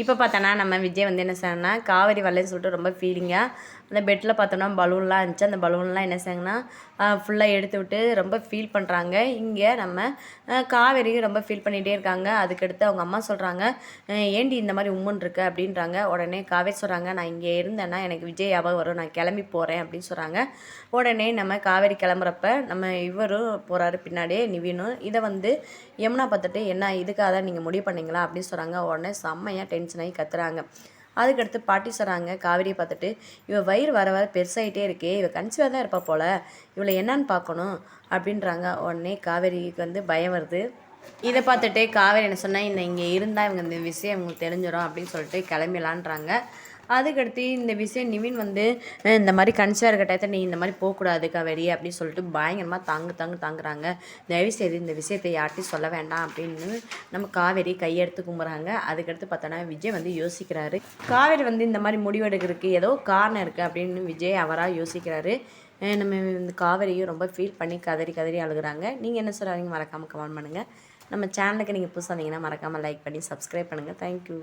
இப்போ பார்த்தோன்னா நம்ம விஜய் வந்து என்ன செய்யணும்னா காவேரி வரலன்னு சொல்லிட்டு ரொம்ப ஃபீலிங்காக அந்த பெட்டில் பார்த்தோன்னா பலூன்லாம் இருந்துச்சு. அந்த பலூன்லாம் என்ன செய்யணும்னா ஃபுல்லாக எடுத்து விட்டு ரொம்ப ஃபீல் பண்ணுறாங்க இங்கே நம்ம காவேரியும் ரொம்ப ஃபீல் பண்ணிகிட்டே இருக்காங்க. அதுக்கடுத்து அவங்க அம்மா சொல்கிறாங்க ஏண்டி இந்த மாதிரி உம்முன் இருக்கு? அப்படின்றாங்க. உடனே காவேரி சொல்கிறாங்க நான் இங்கே இருந்தேன்னா எனக்கு விஜய் ஞாபகம் வரும். நான் கிளம்பி போகிறேன் அப்படின்னு சொல்கிறாங்க உடனே நம்ம காவேரி கிளம்புறப்ப நம்ம இவரும் போகிறாரு பின்னாடியே நிவினும் இதை வந்து யமுனா பார்த்துட்டு என்ன இதுக்காக தான் நீங்கள் முடிவு பண்ணீங்களா? அப்படின்னு சொல்கிறாங்க உடனே செம்மையாக டென்ஷன் ஆகி கத்துறாங்க. அதுக்கடுத்து பாட்டி சொல்கிறாங்க காவிரியை பார்த்துட்டு இவள் வயிறு வர வர பெருசாகிட்டே இருக்கே இவள் கன்சிவாக தான் இருப்பா போல இவளை என்னன்னு பார்க்கணும் அப்படின்றாங்க. உடனே காவேரிக்கு வந்து பயம் வருது. இதை பார்த்துட்டு காவேரி என்ன சொன்னால் இந்த இங்கே இருந்தால் இவங்க இந்த விஷயம் இவங்களுக்கு தெரிஞ்சிடும் அப்படின்னு சொல்லிட்டு கிளம்பிடலான்றாங்க. அதுக்கடுத்து இந்த விஷயம் நிவின் வந்து இந்த மாதிரி கன்சிவாக இருக்க டயத்தில் நீ இந்த மாதிரி போகக்கூடாது காவேரி அப்படின்னு சொல்லிட்டு பயங்கரமாக தாங்கு தாங்கு தாங்குறாங்க. தயவு செய்து இந்த விஷயத்தை யார்ட்டையும் சொல்ல வேண்டாம் அப்படின்னு நம்ம காவேரி கையெடுத்து கும்புறாங்க. அதுக்கடுத்து பார்த்தோன்னா விஜய் வந்து யோசிக்கிறாரு. காவேரி வந்து இந்த மாதிரி முடிவெடுக்கிறதுக்கு ஏதோ காரணம் இருக்குது அப்படின்னு விஜய் அவராக யோசிக்கிறாரு. நம்ம இந்த காவேரியும் ரொம்ப ஃபீல் பண்ணி கதறி கதறி அழுகுறாங்க. நீங்கள் என்ன சொல்கிறீங்க மறக்காமல் கமெண்ட் பண்ணுங்கள் நம்ம சேனலுக்கு நீங்கள் புதுசாக வந்தீங்கன்னா மறக்காமல் லைக் பண்ணி சப்ஸ்கிரைப் பண்ணுங்கள் தேங்க்யூ